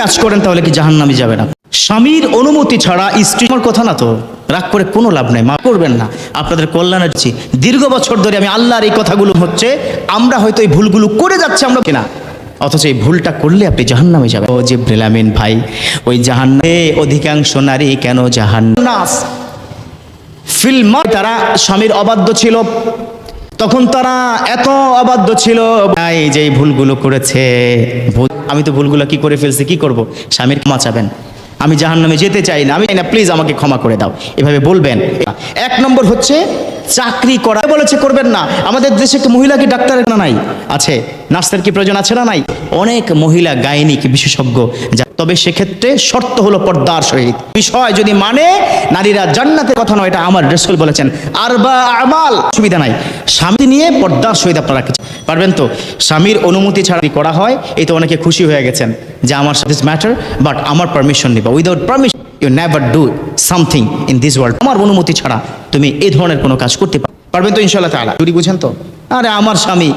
কাজ করেন, তাহলে কি জাহান্নামে যাবে না? স্বামীর অনুমতি ছাড়া স্ত্রী আমার কথা না তো? রাগ করে কোনো লাভ নেই মা করবেন না। আপনাদের কল্যাণের চেয়ে দীর্ঘ বছর ধরে আমি আল্লাহর এই কথাগুলো হচ্ছে, আমরা হয়তো এই ভুলগুলো করে যাচ্ছি আমরা কিনা? অথচ এই ভুলটা করলে আপনি জাহান্নামে যাবেন। ও যে ব্রেলামিন ভাই, ওই জাহান্নামে অধিকাংশ নারী কেন জাহান্নাস ফিল্ম তারা স্বামীর অবাধ্য ছিল তখন তারা এত অবাধ্য ছিল, ভাই যে ভুলগুলো করেছে, ভুল আমি তো ভুলগুলো কি করে ফেলছি, কি করব? স্বামীর ক্ষমা চাবেন। আমি জাহান নামে যেতে চাই না। আমি না, প্লিজ আমাকে ক্ষমা করে দাও। এভাবে বলবেন। এক নম্বর হচ্ছে, চাকরি করা। বলেছে, করবেন না। আমাদের দেশে মহিলা কি ডাক্তারের না নাই? আছে। নার্সের কি প্রয়োজন আছে না নাই? অনেক মহিলা গায়নিক বিশেষজ্ঞ যা তবে সেক্ষেত্রে শর্ত হলো পর্দার সহিত। বিষয় যদি মানে নারীরা জান্নাতের কথা নয়, এটা আমার রসুল বলেছেন। আর বা আমাল সুবিধা নাই। স্বামী নিয়ে পর্দার সহিত আপনারা কিছু পারবেন তো? স্বামীর অনুমতি ছাড়া করা হয়, এই তো অনেকে খুশি হয়ে গেছেন যে আমার সাথে ম্যাটার বাট আমার পারমিশন নিবা। Without permission you never do something in this world আমার অনুমতি ছাড়া তুমি এই ধরনের কোনো কাজ করতে পার- পারবেন তো ইনশাল্লাহ তালা চুরি বুঝেন তো? আরে আমার স্বামী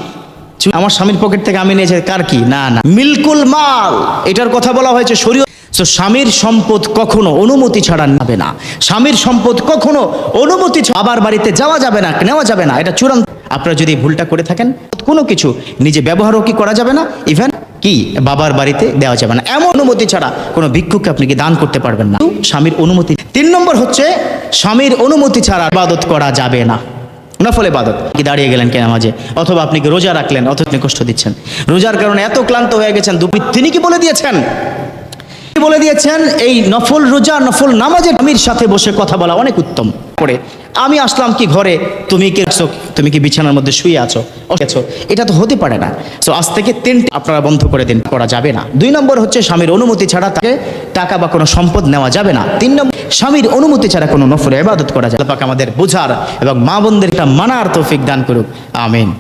আমার স্বামীর পকেট থেকে আমি নিয়েছি, কার কি? না না। মিলকুল মাল। এটার কথা বলা হয়েছে শরীয় তো স্বামীর সম্পদ কখনো অনুমতি ছাড়া নেবে না। স্বামীর সম্পদ কখনো অনুমতি আবার বাড়িতে যাওয়া যাবে না, নেওয়া যাবে না। এটা চূড়ান্ত আপনারা যদি ভুলটা করে থাকেন, কোনো কিছু নিজে ব্যবহারও কি করা যাবে না? ইভেন কি? বাবার বাড়িতে দেওয়া যাবে না। এমন অনুমতি ছাড়া কোনো ভিক্ষুককে আপনি কি দান করতে পারবেন না? স্বামীর অনুমতি তিন নম্বর হচ্ছে, স্বামীর অনুমতি ছাড়া ইবাদত করা যাবে না। নফল ইবাদত। কি দাঁড়িয়ে গেলেন কেন মাঝে অথবা আপনি কি রোজা রাখলেন? অথবা আপনি কষ্ট দিচ্ছেন। রোজার কারণে এত ক্লান্ত হয়ে গেছেন দুপি তিনি কি বলে দিয়েছেন? বলে দিয়েছেন, এই নফল রোজা, নফল নামাজের আমির সাথে বসে কথা বলা অনেক উত্তম। করে আমি আসলাম কি ঘরে? তুমি কি তুমি কি বিছানার মধ্যে শুয়ে আছো? আছো? এটা তো হতে পারে না। সো আজ থেকে তিনটি আপনারা বন্ধ করে দিন, করা যাবে না। দুই নম্বর হচ্ছে স্বামীর অনুমতি ছাড়া তাকে টাকা বা কোনো সম্পদ নেওয়া যাবে না। তিন নম্বর স্বামীর অনুমতি ছাড়া কোনো নফল ইবাদত করা যায় আমাদের বোঝার এবং মা বোনদের একটা মানার তৌফিক দান করুক। আমিন।